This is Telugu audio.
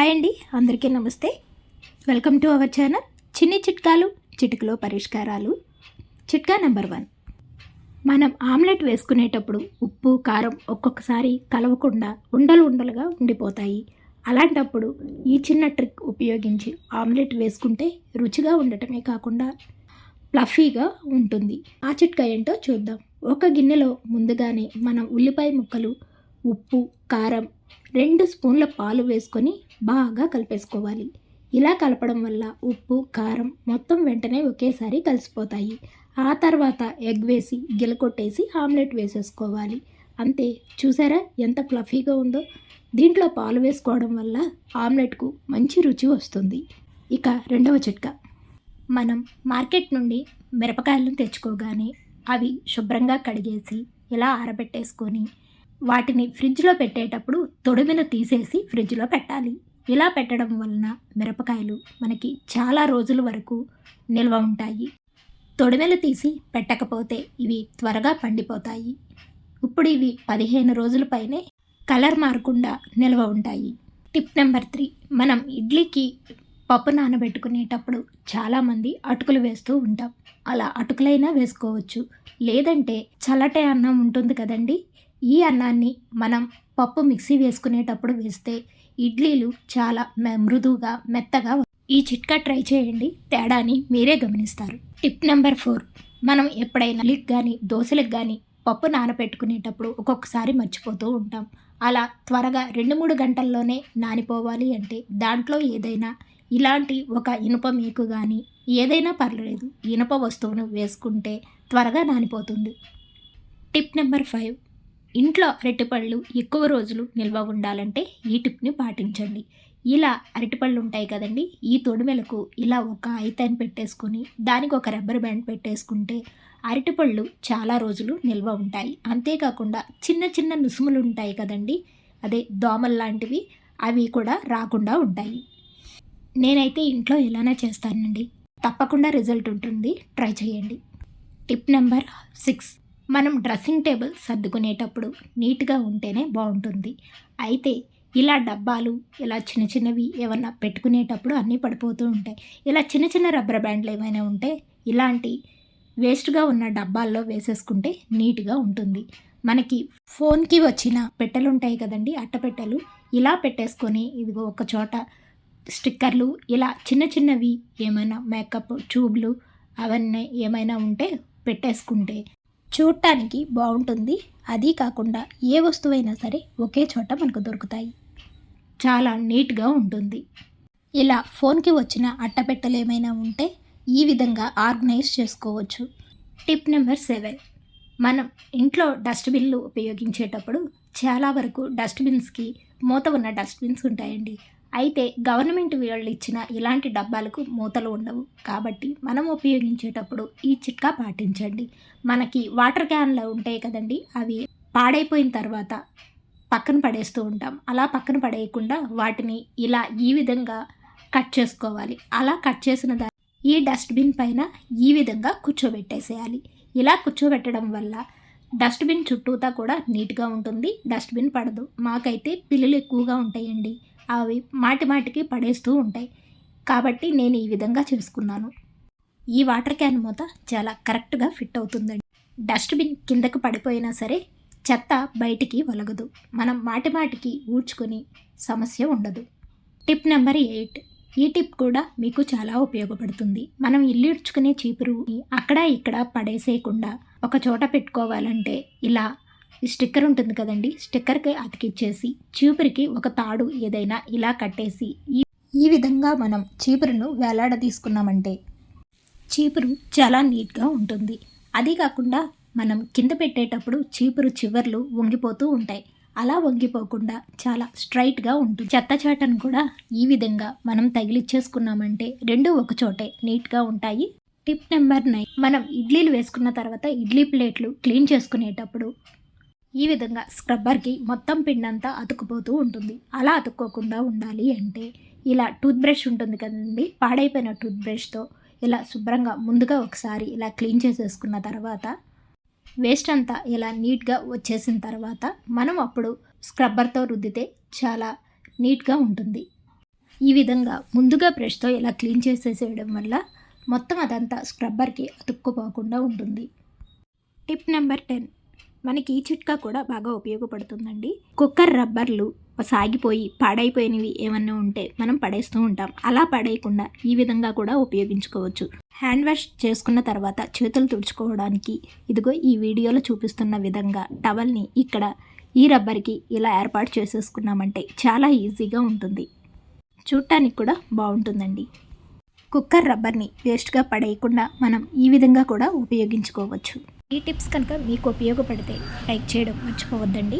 హాయ్ అండి అందరికీ నమస్తే. వెల్కమ్ టు అవర్ ఛానల్ చిన్ని చిట్కాలు చిటికలో పరిష్కారాలు. చిట్కా నెంబర్ వన్. మనం ఆమ్లెట్ వేసుకునేటప్పుడు ఉప్పు కారం ఒక్కొక్కసారి కలవకుండా ఉండలు ఉండలుగా ఉండిపోతాయి. అలాంటప్పుడు ఈ చిన్న ట్రిక్ ఉపయోగించి ఆమ్లెట్ వేసుకుంటే రుచిగా ఉండటమే కాకుండా ప్లఫీగా ఉంటుంది. ఆ చిట్కా ఏంటో చూద్దాం. ఒక గిన్నెలో ముందుగానే మనం ఉల్లిపాయ ముక్కలు ఉప్పు కారం రెండు స్పూన్ల పాలు వేసుకొని బాగా కలిపేసుకోవాలి. ఇలా కలపడం వల్ల ఉప్పు కారం మొత్తం వెంటనే ఒకేసారి కలిసిపోతాయి. ఆ తర్వాత ఎగ్ వేసి గిలకొట్టేసి ఆమ్లెట్ వేసేసుకోవాలి. అంతే చూసారా ఎంత ఫ్లఫీగా ఉందో? దీంట్లో పాలు వేసుకోవడం వల్ల ఆమ్లెట్కు మంచి రుచి వస్తుంది. ఇక రెండవ చిట్కా. మనం మార్కెట్ నుండి మిరపకాయలను తెచ్చుకోగానే అవి శుభ్రంగా కడిగేసి ఇలా ఆరబెట్టేసుకొని వాటిని ఫ్రిడ్జ్లో పెట్టేటప్పుడు తొడిమిను తీసేసి ఫ్రిడ్జ్లో పెట్టాలి. ఇలా పెట్టడం వలన మిరపకాయలు మనకి చాలా రోజుల వరకు నిల్వ ఉంటాయి. తొడిమెలు తీసి పెట్టకపోతే ఇవి త్వరగా పండిపోతాయి. ఇప్పుడు ఇవి పదిహేను రోజుల పైనే కలర్ మారకుండా నిల్వ ఉంటాయి. టిప్ నెంబర్ త్రీ మనం ఇడ్లీకి పప్పు నానబెట్టుకునేటప్పుడు చాలామంది అటుకులు వేస్తూ ఉంటాం. అలా అటుకులైనా వేసుకోవచ్చు. లేదంటే చల్లటే అన్నం ఉంటుంది కదండి ఈ అన్నాన్ని మనం పప్పు మిక్సీ వేసుకునేటప్పుడు వేస్తే ఇడ్లీలు చాలా మె- మృదువుగా మెత్తగా ఈ చిట్కా ట్రై చేయండి. తేడాని మీరే గమనిస్తారు. Tip number four. మనం ఎప్పుడైనా లిక్ కానీ దోశలకు కానీ పప్పు నానబెట్టుకునేటప్పుడు ఒక్కొక్కసారి మర్చిపోతూ ఉంటాం. అలా త్వరగా రెండు మూడు గంటల్లోనే నానిపోవాలి అంటే దాంట్లో ఏదైనా ఇలాంటి ఒక ఇనుప మేకు కానీ ఏదైనా పర్లేదు. ఇనుప వస్తువును వేసుకుంటే త్వరగా నానిపోతుంది. Tip number five. ఇంట్లో అరటిపళ్ళు ఎక్కువ రోజులు నిల్వ ఉండాలంటే ఈ టిప్ని పాటించండి. ఇలా అరటిపళ్ళు ఉంటాయి కదండి ఈ తొడిమెలకు ఇలా ఒక ఐతాన్ పెట్టేసుకొని దానికి ఒక రబ్బర్ బ్యాండ్ పెట్టేసుకుంటే అరటిపళ్ళు చాలా రోజులు నిల్వ ఉంటాయి. అంతేకాకుండా చిన్న చిన్న నుసుములు ఉంటాయి కదండి అదే దోమలు లాంటివి అవి కూడా రాకుండా ఉంటాయి. నేనైతే ఇంట్లో ఇలానే చేస్తానండి తప్పకుండా రిజల్ట్ ఉంటుంది ట్రై చేయండి. Tip number six. మనం డ్రెస్సింగ్ టేబుల్ సర్దుకునేటప్పుడు నీట్గా ఉంటేనే బాగుంటుంది. అయితే ఇలా డబ్బాలు ఇలా చిన్న చిన్నవి ఏమన్నా పెట్టుకునేటప్పుడు అన్నీ పడిపోతూ ఉంటాయి. ఇలా చిన్న చిన్న రబ్బర్ బ్యాండ్లు ఏమైనా ఉంటే ఇలాంటి వేస్ట్గా ఉన్న డబ్బాల్లో వేసేసుకుంటే నీట్గా ఉంటుంది. మనకి ఫోన్కి వచ్చిన పెట్టెలు ఉంటాయి కదండి అట్టపెట్టెలు. ఇలా పెట్టేసుకొని ఇదిగో ఒక చోట స్టిక్కర్లు ఇలా చిన్న చిన్నవి ఏమైనా మేకప్ ట్యూబ్లు అవన్నీ ఏమైనా ఉంటే పెట్టేసుకుంటే చూడటానికి బాగుంటుంది. అది కాకుండా ఏ వస్తువైనా సరే ఒకే చోట మనకు దొరుకుతాయి. చాలా నీట్గా ఉంటుంది. ఇలా ఫోన్కి వచ్చిన అట్టపెట్టెలు ఏమైనా ఉంటే ఈ విధంగా ఆర్గనైజ్ చేసుకోవచ్చు. Tip number seven. మనం ఇంట్లో డస్ట్బిన్లు ఉపయోగించేటప్పుడు చాలా వరకు డస్ట్బిన్స్కి మూత ఉన్న డస్ట్బిన్స్ ఉంటాయండి. అయితే గవర్నమెంట్ వాళ్ళు ఇచ్చిన ఇలాంటి డబ్బాలకు మూతలు ఉండవు. కాబట్టి మనం ఉపయోగించేటప్పుడు ఈ చిట్కా పాటించండి. మనకి వాటర్ క్యాన్లు ఉంటాయి కదండి అవి పాడైపోయిన తర్వాత పక్కన పడేస్తూ ఉంటాం. అలా పక్కన పడేయకుండా వాటిని ఇలా ఈ విధంగా కట్ చేసుకోవాలి. అలా కట్ చేసిన దా ఈ డస్ట్బిన్ పైన ఈ విధంగా కూర్చోబెట్టేసేయాలి. ఇలా కూర్చోబెట్టడం వల్ల డస్ట్బిన్ చుట్టూతా కూడా నీట్గా ఉంటుంది డస్ట్బిన్ పడదు. మాకైతే పిల్లులు ఎక్కువగా ఉంటాయండి. అవి మాటి మాటికి పడేస్తూ ఉంటాయి. కాబట్టి నేను ఈ విధంగా చేసుకున్నాను. ఈ వాటర్ క్యాన్ మూత చాలా కరెక్ట్గా ఫిట్ అవుతుందండి. డస్ట్బిన్ కిందకు పడిపోయినా సరే చెత్త బయటికి వలగదు. మనం మాటి మాటికి ఊడ్చుకొని సమస్య ఉండదు. Tip number eight. ఈ టిప్ కూడా మీకు చాలా ఉపయోగపడుతుంది. మనం ఇల్లు ఇడ్చుకునే చీపురుని అక్కడ ఇక్కడ పడేసేయకుండా ఒక చోట పెట్టుకోవాలంటే ఇలా ఈ స్టిక్కర్ ఉంటుంది కదండి స్టిక్కర్కి అతికిచ్చేసి చీపురికి ఒక తాడు ఏదైనా ఇలా కట్టేసి ఈ ఈ విధంగా మనం చీపురును వేలాడ తీసుకున్నామంటే చీపురు చాలా నీట్గా ఉంటుంది. అది కాకుండా మనం కింద పెట్టేటప్పుడు చీపురు చివర్లు వంగిపోతూ ఉంటాయి. అలా వంగిపోకుండా చాలా స్ట్రైట్గా ఉంటుంది. చెత్త చాటను కూడా ఈ విధంగా మనం తగిలిచ్చేసుకున్నామంటే రెండు ఒక చోటే నీట్గా ఉంటాయి. టిప్ నెంబర్ నైన్ మనం ఇడ్లీలు వేసుకున్న తర్వాత ఇడ్లీ ప్లేట్లు క్లీన్ చేసుకునేటప్పుడు ఈ విధంగా స్క్రబ్బర్కి మొత్తం పిండంతా అతుక్కుపోతూ ఉంటుంది. అలా అతుక్కోకుండా ఉండాలి అంటే ఇలా టూత్ బ్రష్ ఉంటుంది కదండి పాడైపోయిన టూత్ బ్రష్తో ఇలా శుభ్రంగా ముందుగా ఒకసారి ఇలా క్లీన్ చేసేసుకున్న తర్వాత వేస్ట్ అంతా ఇలా నీట్గా వచ్చేసిన తర్వాత మనం అప్పుడు స్క్రబ్బర్తో రుద్దితే చాలా నీట్గా ఉంటుంది. ఈ విధంగా ముందుగా బ్రష్తో ఇలా క్లీన్ చేసేసేయడం వల్ల మొత్తం అదంతా స్క్రబ్బర్కి అతుక్కుపోకుండా ఉంటుంది. Tip number ten. మనకి ఈ చిట్కా కూడా బాగా ఉపయోగపడుతుందండి. కుక్కర్ రబ్బర్లు సాగిపోయి పాడైపోయినవి ఏమన్నా ఉంటే మనం పడేస్తూ ఉంటాం. అలా పడేయకుండా ఈ విధంగా కూడా ఉపయోగించుకోవచ్చు. హ్యాండ్ వాష్ చేసుకున్న తర్వాత చేతులు తుడుచుకోవడానికి ఇదిగో ఈ వీడియోలో చూపిస్తున్న విధంగా టవల్ని ఇక్కడ ఈ రబ్బర్కి ఇలా ఏర్పాటు చేసేసుకున్నామంటే చాలా ఈజీగా ఉంటుంది. చూడటానికి కూడా బాగుంటుందండి. కుక్కర్ రబ్బర్ని వేస్ట్గా పడేయకుండా మనం ఈ విధంగా కూడా ఉపయోగించుకోవచ్చు. ఈ టిప్స్ కనుక మీకు ఉపయోగపడితే లైక్ చేయడం మర్చిపోవద్దండి.